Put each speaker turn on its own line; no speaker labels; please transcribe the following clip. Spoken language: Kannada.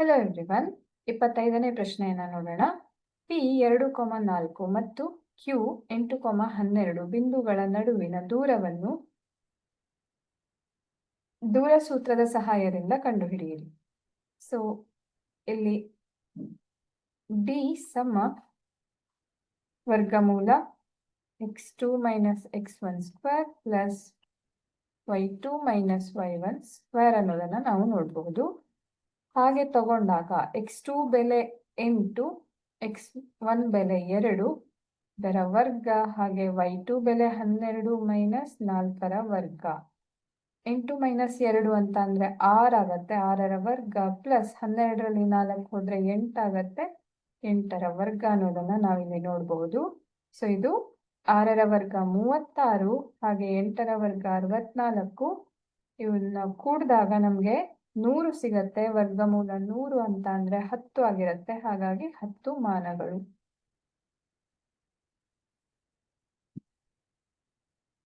ಹೆಲೋ ಎವ್ರಿವನ್ ಇಪ್ಪತ್ತೈದನೇ ಪ್ರಶ್ನೆಯನ್ನು ನೋಡೋಣ. ಪಿ ಎರಡು ಕೊಮ ನಾಲ್ಕು ಮತ್ತು ಕ್ಯೂ ಎಂಟು ಕೊಮ ಹನ್ನೆರಡು ಬಿಂದುಗಳ ನಡುವಿನ ದೂರವನ್ನು ದೂರ ಸೂತ್ರದ ಸಹಾಯದಿಂದ ಕಂಡುಹಿಡಿಯಿರಿ. ಸೊ ಇಲ್ಲಿ ಡಿ ಸಮ ವರ್ಗಮೂಲ x two minus x one square plus y two minus y one square ಅನ್ನೋದನ್ನು ನಾವು ನೋಡಬಹುದು ಹಾಗೆ ತಗೊಂಡಾಗ ಎಕ್ಸ್ ಟೂ ಬೆಲೆ ಎಂಟು ಎಕ್ಸ್ ಒನ್ ಬೆಲೆ ಎರಡು, ಇದರ ವರ್ಗ ಹಾಗೆ ವೈ ಟು ಬೆಲೆ ಹನ್ನೆರಡು ಮೈನಸ್ ನಾಲ್ಕರ ವರ್ಗ. ಎಂಟು ಮೈನಸ್ ಎರಡು ಅಂತ ಅಂದರೆ ಆರ್ ಆಗತ್ತೆ, ಆರರ ವರ್ಗ ಪ್ಲಸ್ ಹನ್ನೆರಡರಲ್ಲಿ ನಾಲ್ಕು ಹೋದ್ರೆ ಎಂಟಾಗತ್ತೆ ಎಂಟರ ವರ್ಗ ಅನ್ನೋದನ್ನು ನಾವಿಲ್ಲಿ ನೋಡಬಹುದು ಸೊ ಇದು ಆರರ ವರ್ಗ ಮೂವತ್ತಾರು, ಹಾಗೆ ಎಂಟರ ವರ್ಗ ಅರವತ್ನಾಲ್ಕು. ಇವನ್ನ ಕೂಡಿದಾಗ ನಮ್ಗೆ ನೂರು ಸಿಗತ್ತೆ ವರ್ಗಮೂಲ ನೂರು ಅಂತ ಅಂದ್ರೆ ಹತ್ತು ಆಗಿರತ್ತೆ. ಹಾಗಾಗಿ ಹತ್ತು ಮಾನಗಳು.